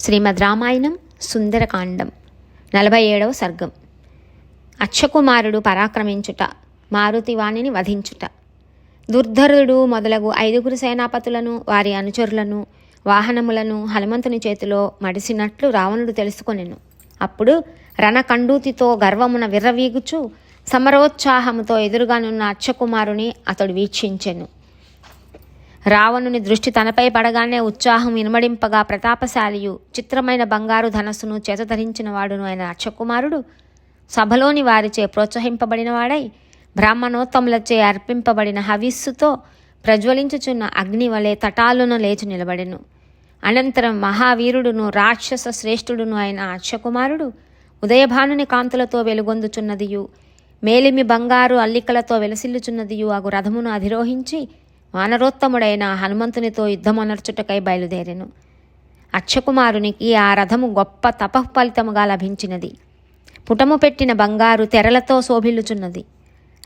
శ్రీమద్ రామాయణం సుందరకాండం. నలభై ఏడవ సర్గం. అక్షకుమారుడు పరాక్రమించుట మారుతి వాణిని వధించుట. దుర్ధరుడు మొదలగు ఐదుగురు సేనాపతులను వారి అనుచరులను వాహనములను హనుమంతుని చేతిలో మడిసినట్లు రావణుడు తెలుసుకొనెను. అప్పుడు రణకండూతితో గర్వమున విర్రవీగుచు సమరోత్సాహముతో ఎదురుగానున్న అక్షకుమారుని అతడు వీక్షించెను. రావణుని దృష్టి తనపై పడగానే ఉత్సాహం ఇనుమడింపగా ప్రతాపశాలియు చిత్రమైన బంగారు ధనస్సును చేతధరించిన వాడును అయిన అక్షకుమారుడు సభలోని వారిచే ప్రోత్సహింపబడినవాడై బ్రాహ్మణోత్తములచే అర్పింపబడిన హవిస్సుతో ప్రజ్వలించుచున్న అగ్ని వలె తటాలున లేచి నిలబడెను. అనంతరం మహావీరుడును రాక్షస శ్రేష్ఠుడును అయిన అక్షకుమారుడు ఉదయభానుని కాంతులతో వెలుగొందుచున్నదియు మేలిమి బంగారు అల్లికలతో వెలసిల్లుచున్నదియు అగు రథమును అధిరోహించి వానరోత్తముడైన హనుమంతునితో యుద్ధమనర్చుటకై బయలుదేరెను. అక్షకుమారునికి ఆ రథము గొప్ప తపఃఫలితముగా లభించినది. పుటము పెట్టిన బంగారు తెరలతో శోభిల్లుచున్నది.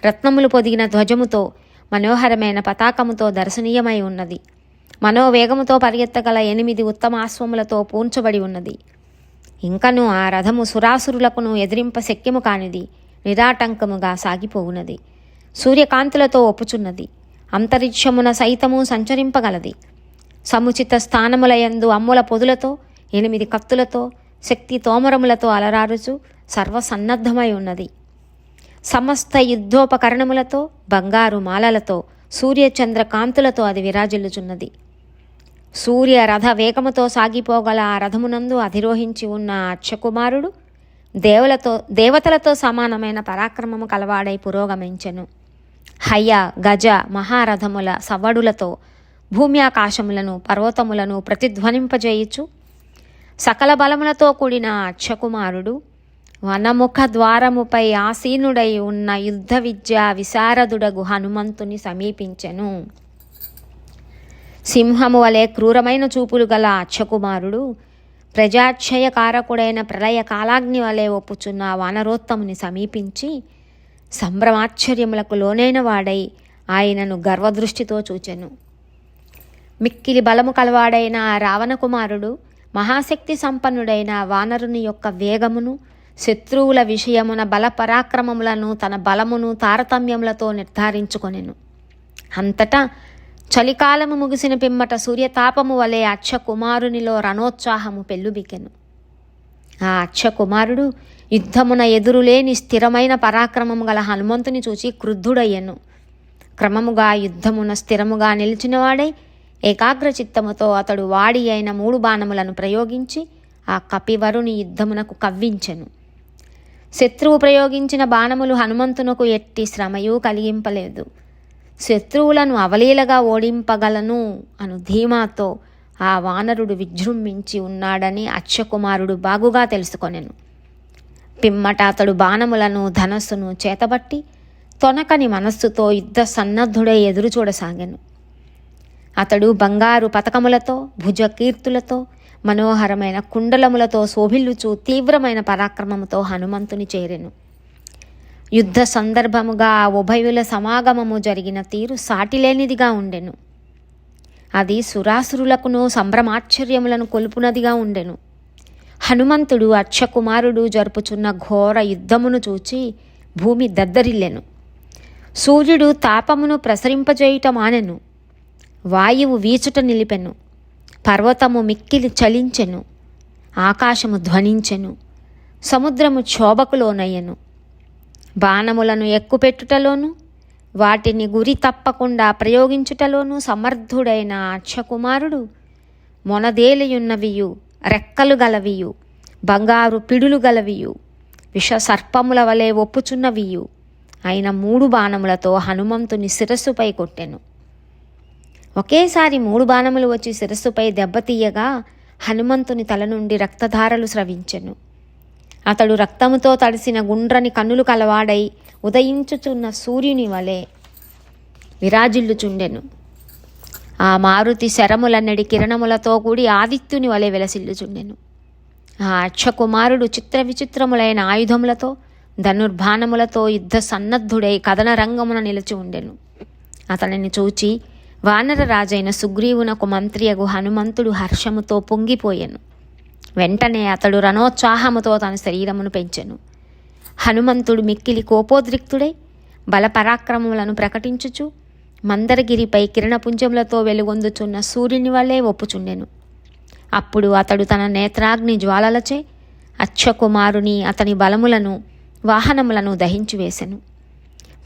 రత్నములు పొదిగిన ధ్వజముతో మనోహరమైన పతాకముతో దర్శనీయమై ఉన్నది. మనోవేగముతో పరిగెత్తగల ఎనిమిది ఉత్తమాశ్వములతో పూంచబడి ఉన్నది. ఇంకను ఆ రథము సురాసురులకును ఎదిరింప శక్యము కానిది నిరాటంకముగా సాగిపోవున్నది. సూర్యకాంతులతో ఒప్పుచున్నది. అంతరిక్షమున సైతము సంచరింపగలది. సముచిత స్థానములయందు అమ్ముల పొదులతో ఎనిమిది కత్తులతో శక్తి తోమరములతో అలరారుచు సర్వసన్నద్ధమై ఉన్నది సమస్త యుద్ధోపకరణములతో బంగారు మాలలతో సూర్యచంద్ర కాంతులతో అది విరాజిల్లుచున్నది. సూర్య రథ వేగముతో సాగిపోగల ఆ రథమునందు అధిరోహించి ఉన్న అక్షకుమారుడు దేవులతో దేవతలతో సమానమైన పరాక్రమము కలవాడై పురోగమించెను. హయ్య గజ మహారథముల సవ్వడులతో భూమి ఆకాశములను పర్వతములను ప్రతిధ్వనింపజేయుచు. సకల బలములతో కూడిన అక్షకుమారుడు వనముఖ ద్వారముపై ఆసీనుడై ఉన్న యుద్ధ విద్య విశారదుడగు హనుమంతుని సమీపించెను. సింహము వలె క్రూరమైన చూపులు గల అక్షకుమారుడు ప్రజాక్షయకారకుడైన ప్రళయ కాలాగ్ని వలె ఒప్పుచున్న వానరోత్తముని సమీపించి సంభ్రమాశ్చర్యములకు లోనైన వాడై ఆయనను గర్వదృష్టితో చూచెను. మిక్కిలి బలము కలవాడైన ఆ రావణ కుమారుడు మహాశక్తి సంపన్నుడైన వానరుని యొక్క వేగమును శత్రువుల విషయమున బల పరాక్రమములను తన బలమును తారతమ్యములతో నిర్ధారించుకొనెను. అంతటా చలికాలము ముగిసిన పిమ్మట సూర్యతాపము వలె అక్ష కుమారునిలో రణోత్సాహము పెళ్ళుబికెను. ఆ అక్ష కుమారుడు యుద్ధమున ఎదురులేని స్థిరమైన పరాక్రమము గల హనుమంతుని చూచి క్రుద్ధుడయ్యను. క్రమముగా యుద్ధమున స్థిరముగా నిలిచినవాడై ఏకాగ్ర చిత్తముతో అతడు వాడి అయిన మూడు బాణములను ప్రయోగించి ఆ కపివరుని యుద్ధమునకు కవ్వించెను. శత్రువు ప్రయోగించిన బాణములు హనుమంతునకు ఎట్టి శ్రమయు కలిగింపలేదు. శత్రువులను అవలీలగా ఓడింపగలను అను ధీమాతో ఆ వానరుడు విజృంభించి ఉన్నాడని అక్షకుమారుడు బాగుగా తెలుసుకొనెను. పిమ్మట అతడు బాణములను ధనస్సును చేతబట్టి తొనకని మనస్సుతో యుద్ధ సన్నద్ధుడై ఎదురు చూడసాగాను. అతడు బంగారు పతకములతో భుజకీర్తులతో మనోహరమైన కుండలములతో శోభిల్లుచు తీవ్రమైన పరాక్రమముతో హనుమంతుని చేరెను. యుద్ధ సందర్భముగా ఆ ఉభయుల సమాగమము జరిగిన తీరు సాటిలేనిదిగా ఉండెను. అది సురాసురులకును సంభ్రమాశ్చర్యములను కొలుపునదిగా ఉండెను. హనుమంతుడు అక్షకుమారుడు జరుపుచున్న ఘోర యుద్ధమును చూచి భూమి దద్దరిల్లెను. సూర్యుడు తాపమును ప్రసరింపజేయుట మానెను. వాయువు వీచుట నిలిపెను. పర్వతము మిక్కిలి చలించెను. ఆకాశము ధ్వనించెను. సముద్రము క్షోభకులోనయ్యను. బాణములను ఎక్కుపెట్టుటలోను వాటిని గురి తప్పకుండా ప్రయోగించుటలోనూ సమర్థుడైన అక్షకుమారుడు మొనదేలియున్నవియు రెక్కలు గలవియు బంగారు పిడులు గలవియు విష సర్పముల వలె ఒప్పుచున్నవియు. అయిన మూడు బాణములతో హనుమంతుని శిరస్సుపై కొట్టెను. ఒకేసారి మూడు బాణములు వచ్చి శిరస్సుపై దెబ్బతీయగా హనుమంతుని తల నుండి రక్తధారలు స్రవించెను. అతడు రక్తముతో తడిసిన గుండ్రని కన్నులు కలవాడై ఉదయించుచున్న సూర్యుని వలె విరాజిల్లుచుండెను. ఆ మారుతి శరములన్నడి కిరణములతో కూడి ఆదిత్యుని వలె వెలసిల్లుచుండెను. ఆ అక్షకుమారుడు చిత్ర విచిత్రములైన ఆయుధములతో ధనుర్బాణములతో యుద్ధ సన్నద్ధుడై కథన రంగమున నిలిచి ఉండెను. అతనిని చూచి వానర రాజైన సుగ్రీవునకు మంత్రియగు హనుమంతుడు హర్షముతో పొంగిపోయెను. వెంటనే అతడు రణోత్సాహముతో తన శరీరమును పెంచెను. హనుమంతుడు మిక్కిలి కోపోద్రిక్తుడై బలపరాక్రమములను ప్రకటించుచు మందరగిరిపై కిరణపుంజములతో వెలుగొందుచున్న సూర్యుని వల్లే ఒప్పుచుండెను. అప్పుడు అతడు తన నేత్రాగ్ని జ్వాలలచే అచ్చకుమారుని అతని బలములను వాహనములను దహించి వేసెను.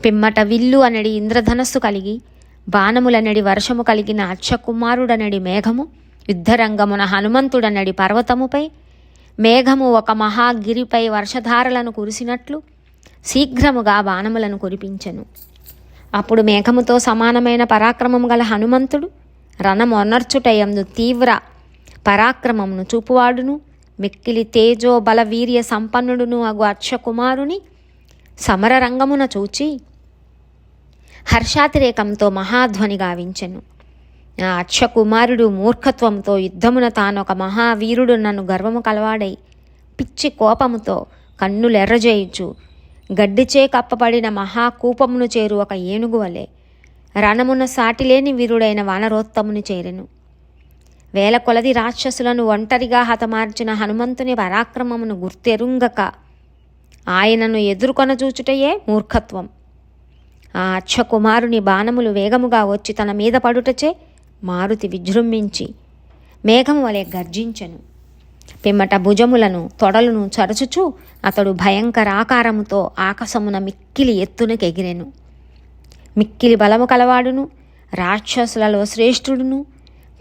పిమ్మట విల్లు అనడి ఇంద్రధనస్సు కలిగి బాణములనడి వర్షము కలిగిన అచ్చకుమారుడనడి మేఘము యుద్ధరంగమున హనుమంతుడనడి పర్వతముపై మేఘము ఒక మహాగిరిపై వర్షధారలను కురిసినట్లు శీఘ్రముగా బాణములను కురిపించెను. అప్పుడు మేఘముతో సమానమైన పరాక్రమము గల హనుమంతుడు రణమొనర్చుటయందు తీవ్ర పరాక్రమమును చూపువాడును. మిక్కిలి తేజో బల వీర్య సంపన్నుడును అగు అక్షకుమారుని సమరరంగమున చూచి హర్షాతిరేకంతో మహాధ్వని గావించెను. నా అక్షకుమారుడు మూర్ఖత్వంతో యుద్ధమున తానొక మహావీరుడు నన్ను గర్వము కలవాడై పిచ్చి కోపముతో కన్నులెర్రజేయుచు. గడ్డిచే కప్పబడిన మహాకూపమును చేరు ఒక ఏనుగు వలె. రణమున సాటిలేని వీరుడైన వానరోత్తమును చేరెను. వేల కొలది రాక్షసులను ఒంటరిగా హతమార్చిన హనుమంతుని పరాక్రమమును గుర్తెరుంగక ఆయనను ఎదుర్కొన చూచుటయే మూర్ఖత్వం. ఆ అక్షకుమారుని బాణములు వేగముగా వచ్చి తన మీద పడుటచే మారుతి విజృంభించి మేఘము వలె గర్జించెను. పిమ్మట భుజములను తొడలను చరచుచు అతడు భయంకర ఆకారముతో ఆకాశమున మిక్కిలి ఎత్తునకెగిరెను మిక్కిలి బలము కలవాడును రాక్షసులలో శ్రేష్ఠుడును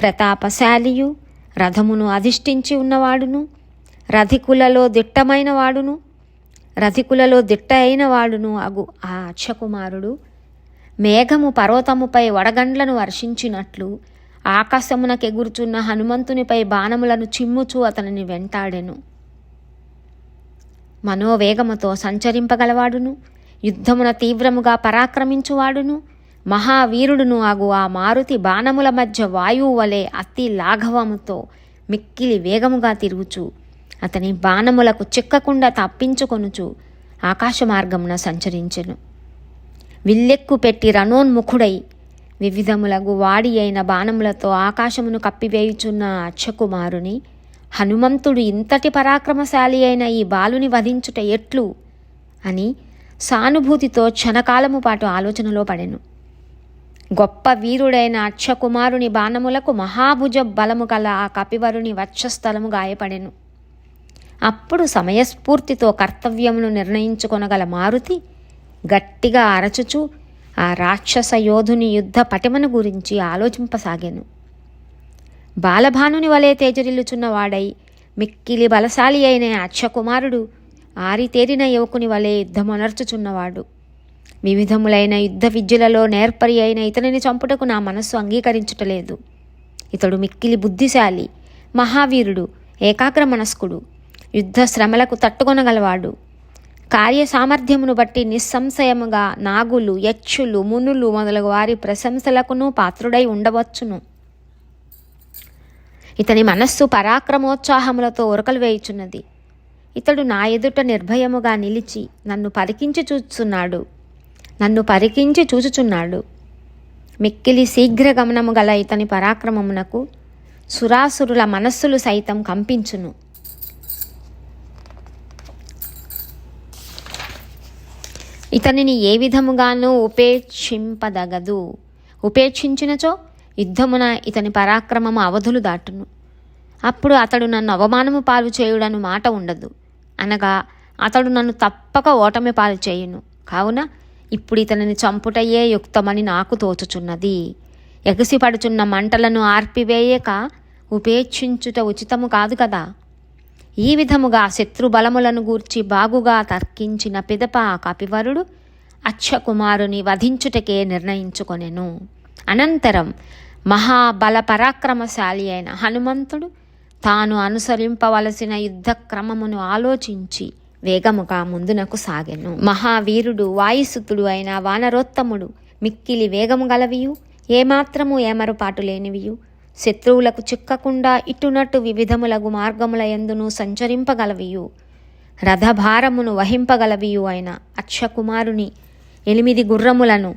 ప్రతాపశాలియు రథమును అధిష్ఠించి ఉన్నవాడును రథికులలో దిట్టమైన వాడును రథికులలో దిట్ట అయిన వాడును అగు ఆ అక్షకుమారుడు మేఘము పర్వతముపై వడగండ్లను వర్షించినట్లు ఆకాశమునకెగురుచున్న హనుమంతునిపై బాణములను చిమ్ముచూ అతనిని వెంటాడెను. మనోవేగముతో సంచరింపగలవాడును. యుద్ధమున తీవ్రముగా పరాక్రమించువాడును. మహావీరుడును అగు ఆ మారుతి బాణముల మధ్య వాయువు వలె అతి లాఘవముతో మిక్కిలి వేగముగా తిరుగుచు అతని బాణములకు చిక్కకుండా తప్పించుకొనుచు ఆకాశ మార్గమున సంచరించెను. విల్లెక్కు పెట్టి రణోన్ముఖుడై వివిధములగు వాడి అయిన బాణములతో ఆకాశమును కప్పివేయుచున్న అక్షకుమారుని హనుమంతుడు ఇంతటి పరాక్రమశాలి అయిన ఈ బాలుని వధించుట ఎట్లు? అని సానుభూతితో క్షణకాలము పాటు ఆలోచనలో పడెను. గొప్ప వీరుడైన అక్షకుమారుని బాణములకు మహాభుజ బలము గల ఆ కపివరుని వక్షస్థలము గాయపడెను. అప్పుడు సమయస్ఫూర్తితో కర్తవ్యమును నిర్ణయించుకొనగల మారుతి గట్టిగా అరచుచు ఆ రాక్షస యోధుని యుద్ధ పటిమను గురించి ఆలోచింపసాగాను. బాలభానుని వలె తేజరిల్లుచున్న వాడై మిక్కిలి బలశాలి అయిన అక్షకుమారుడు ఆరితేరిన యువకుని వలె యుద్ధమొనర్చుచున్నవాడు. వివిధములైన యుద్ధ విద్యలలో నేర్పరి అయిన ఇతనిని చంపుటకు నా మనస్సు అంగీకరించుటలేదు. ఇతడు మిక్కిలి బుద్ధిశాలి మహావీరుడు ఏకాగ్ర మనస్కుడు యుద్ధ శ్రమలకు తట్టుకొనగలవాడు. కార్య సామర్థ్యమును బట్టి నిస్సంశయముగా నాగులు యక్షులు మునులు మొదలగు వారి ప్రశంసలకును పాత్రుడై ఉండవచ్చును. ఇతని మనస్సు పరాక్రమోత్సాహములతో ఉరకలు వేయుచున్నది. ఇతడు నా ఎదుట నిర్భయముగా నిలిచి నన్ను పరికించి చూచుచున్నాడు. నన్ను పరికించి చూచుచున్నాడు. మిక్కిలి శీఘ్ర గమనము గల ఇతని పరాక్రమమునకు సురాసురుల మనస్సులు సైతం కంపించును. ఇతనిని ఏ విధముగానూ ఉపేక్షింపదగదు. ఉపేక్షించినచో యుద్ధమున ఇతని పరాక్రమము అవధులు దాటును. అప్పుడు అతడు నన్ను అవమానము పాలు చేయుడను మాట ఉండదు. అనగా అతడు నన్ను తప్పక ఓటమి పాలు చేయును. కావున ఇప్పుడు ఇతనిని చంపుటయే యుక్తమని నాకు తోచుచున్నది. ఎగసిపడుచున్న మంటలను ఆర్పివేయక ఉపేక్షించుట ఉచితము కాదు కదా. ఈ విధముగా శత్రుబలములను గూర్చి బాగుగా తర్కించిన పిదప ఆ కపివరుడు అక్షకుమారుని వధించుటకే నిర్ణయించుకొనెను. అనంతరం మహాబల పరాక్రమశాలి అయిన హనుమంతుడు తాను అనుసరింపవలసిన యుద్ధ క్రమమును ఆలోచించి వేగముగా ముందునకు సాగెను. మహావీరుడు వాయుసుతుడు అయిన వానరోత్తముడు మిక్కిలి వేగము గలవియు ఏమాత్రము ఏమరుపాటు లేనివియు శత్రువులకు చిక్కకుండా ఇటునటు వివిధములగు మార్గముల ఎందును సంచరింపగలవియు. రథభారమును వహింపగలవియు అయిన అక్షకుమారుని ఎనిమిది గుర్రములను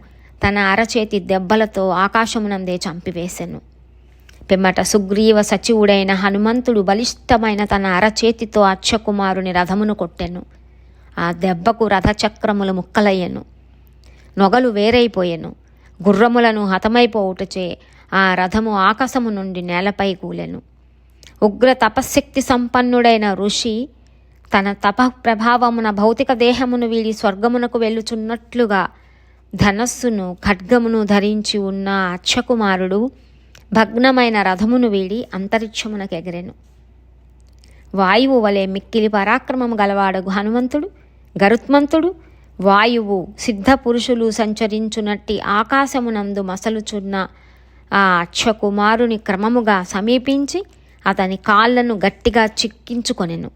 తన అరచేతి దెబ్బలతో ఆకాశమునందే చంపివేశెను పిమ్మట సుగ్రీవ సచివుడైన హనుమంతుడు బలిష్టమైన తన అరచేతితో అక్షకుమారుని రథమును కొట్టెను. ఆ దెబ్బకు రథచక్రములు ముక్కలయ్యెను. నొగలు వేరైపోయెను. గుర్రములను హతమైపోవుటచే ఆ రథము ఆకాశము నుండి నేలపై కూలెను. ఉగ్ర తపశ్శక్తి సంపన్నుడైన ఋషి తన తప ప్రభావమున భౌతిక దేహమును వీడి స్వర్గమునకు వెళ్ళుచున్నట్లుగా ధనస్సును ఖడ్గమును ధరించి ఉన్న అక్షకుమారుడు భగ్నమైన రథమును వీడి అంతరిక్షమునకు ఎగరెను. వాయువు వలె మిక్కిలి పరాక్రమము గలవాడు హనుమంతుడు గరుత్మంతుడు వాయువు సిద్ధ పురుషులు సంచరించునట్టి ఆకాశమునందు మసలుచున్న ఆ అక్షకుమారుని క్రమముగా సమీపించి అతని కాళ్ళను గట్టిగా చిక్కించుకొనెను.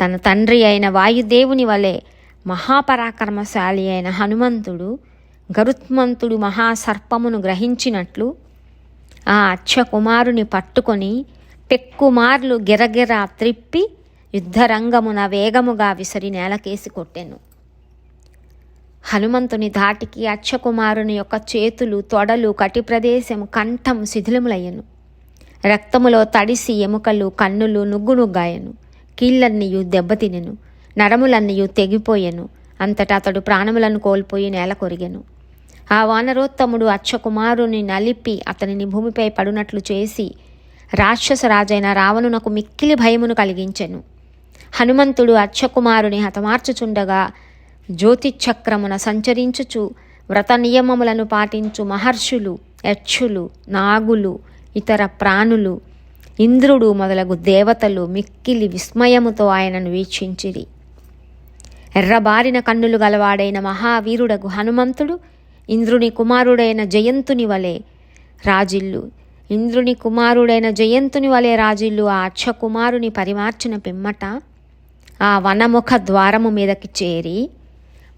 తన తండ్రి అయిన వాయుదేవుని వలె మహాపరాక్రమశాలి అయిన హనుమంతుడు గరుత్మంతుడు మహాసర్పమును గ్రహించినట్లు ఆ అక్షకుమారుని పట్టుకొని పెక్కుమార్లు గిరగిర త్రిప్పి యుద్ధరంగమున వేగముగా విసిరి నేలకేసి కొట్టెను. హనుమంతుని ధాటికి అక్షకుమారుని యొక్క చేతులు తొడలు కటి ప్రదేశము కంఠం శిథిలములయ్యను. రక్తములో తడిసి ఎముకలు కన్నులు నుగ్గునుగ్గాయను. కీళ్ళన్నీయు దెబ్బతినెను. నరములన్నీయు తెగిపోయెను. అంతటా అతడు ప్రాణములను కోల్పోయి నేల కొరిగెను ఆ వానరోత్తముడు అచ్చకుమారుని నలిపి అతనిని భూమిపై పడునట్లు చేసి రాక్షస రాజైన రావణునకు మిక్కిలి భయమును కలిగించెను. హనుమంతుడు అక్షకుమారుని హతమార్చుచుండగా జ్యోతిచక్రమున సంచరించుచు వ్రత నియమములను పాటించు మహర్షులు యక్షులు నాగులు ఇతర ప్రాణులు ఇంద్రుడు మొదలగు దేవతలు మిక్కిలి విస్మయముతో ఆయనను వీక్షించిరి. ఎర్రబారిన కన్నులు గలవాడైన మహావీరుడగు హనుమంతుడు ఇంద్రుని కుమారుడైన జయంతుని వలె రాజిల్లు. ఇంద్రుని కుమారుడైన జయంతుని వలె రాజిల్లు ఆ అక్షకుమారుని పరిమార్చిన పిమ్మట ఆ వనముఖ ద్వారము మీదకి చేరి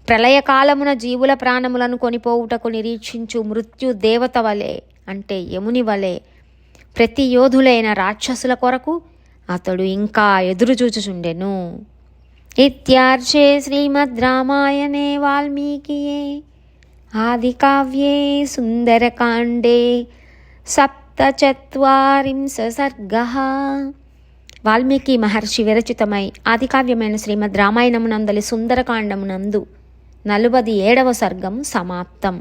ప్రళయకాలమున జీవుల ప్రాణములను కొనిపోవుటకు నిరీక్షించు మృత్యు దేవత వలె అంటే యముని వలె ప్రతి యోధులైన రాక్షసుల కొరకు అతడు ఇంకా ఎదురుచూచుచుండెను ఇత్యార్చే శ్రీమద్ రామాయణే వాల్మీకియే. ఆదికావ్యే సుందరకాండే. సప్తచత్వరింశ సర్గ. వాల్మీకి మహర్షి విరచితమై ఆదికావ్యమైన శ్రీమద్ రామాయణమునందలి సుందరకాండమునందు నలుబది ఏడవ సర్గం సమాప్తం.